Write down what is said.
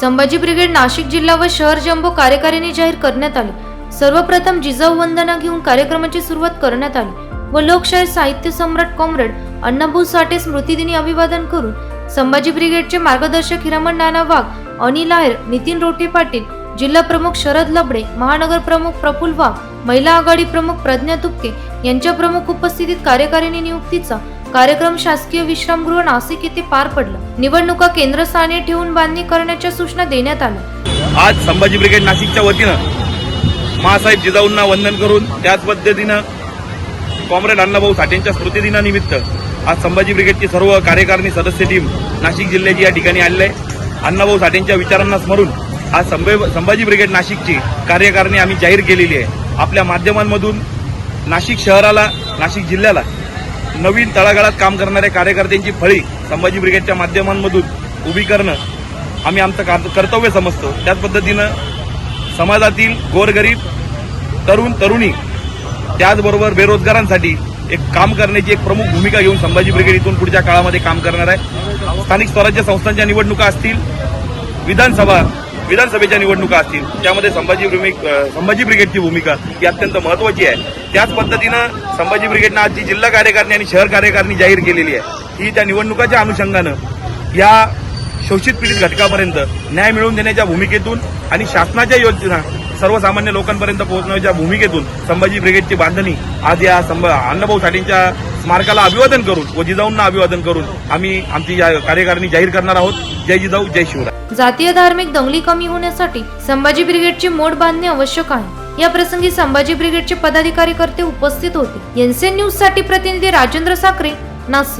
Sambhaji brigade Nashik जिल्हा व शहर जम्बो कार्यकारिणी जाहीर करण्यात आली. सर्वप्रथम जिजाऊ वंदना घेऊन कार्यक्रमाची सुरुवात करण्यात आली व लोकशाही साहित्य सम्राट कॉम्रेड अण्णाभाऊ साठे स्मृतिदिनी अभिवादन करून संभाजी ब्रिगेडचे मार्गदर्शक हिरामण नाना वाघ अनिल आहेर नितीन रोटे पाटील जिल्हा प्रमुख शरद लबडे महानगर प्रमुख प्रफुल वाघ महिला आघाडी प्रमुख प्रज्ञा तुपके यांच्या प्रमुख उपस्थितीत कार्यकारिणी नियुक्तीचा कार्यक्रम शासकीय विश्रामगृह नाशिक येथे पार पडला. निवडणुका केंद्रस्थानी ठेवून बांधणी करण्याच्या सूचना देण्यात आल्या. आज संभाजी ब्रिगेड नाशिकच्या वतीनं महासाहेब जिजाऊंना वंदन करून त्याच पद्धतीनं कॉम्रेड अण्णाभाऊ साठेंच्या स्मृतिदिनानिमित्त आज संभाजी ब्रिगेडची सर्व कार्यकारिणी सदस्य टीम नाशिक जिल्ह्याची या ठिकाणी आलेली आहे. अण्णाभाऊ साठेंच्या विचारांना स्मरून आज संभाजी ब्रिगेड नाशिकची कार्यकारिणी आम्ही जाहीर केलेली आहे. आपल्या माध्यमांमधून नाशिक शहराला नाशिक जिल्ह्याला नवीन तळागाळात काम करणाऱ्या कार्यकर्त्यांची फळी संभाजी ब्रिगेडच्या माध्यमांमधून उभी करणं आम्ही आमचं कार- कर्तव्य समजतो. त्याच पद्धतीनं समाजातील गोरगरीब तरुण तरुणी त्याचबरोबर बेरोजगारांसाठी एक काम करण्याची एक प्रमुख भूमिका घेऊन संभाजी ब्रिगेड इथून पुढच्या काळामध्ये काम करणार आहे. स्थानिक स्वराज्य संस्थांच्या निवडणुका असतील विधानसभा विधानसभेच्या निवडणुका असतील त्यामध्ये संभाजी संभाजी ब्रिगेडची भूमिका ही अत्यंत महत्वाची आहे. त्याच पद्धतीनं संभाजी ब्रिगेडनं आज जी जिल्हा कार्यकारिणी आणि शहर कार्यकारिणी जाहीर केलेली आहे. ही त्या निवडणुकाच्या अनुषंगानं या शोषित पीडित घटकापर्यंत न्याय मिळवून देण्याच्या भूमिकेतून आणि शासनाच्या योजना सर्वसामान्य लोकांपर्यंत पोहोचण्याच्या भूमिकेतून संभाजी ब्रिगेडची बांधणी आज या संभ- अण्णाभाऊ साठेंच्या स्मारकाला अभिवादन करून व जिजाऊंना अभिवादन करून आम्ही आमची कार्यकारिणी जाहीर करणार आहोत. जय जिजाऊ जय शिवराय. जातीय धार्मिक दंगली कमी होण्यासाठी संभाजी ब्रिगेडची मोड बांधणे आवश्यक आहे. या प्रसंगी संभाजी ब्रिगेडचे पदाधिकारी करते उपस्थित होते. एनसीएन न्यूजसाठी प्रतिनिधी राजेंद्र साखरे नाशिक.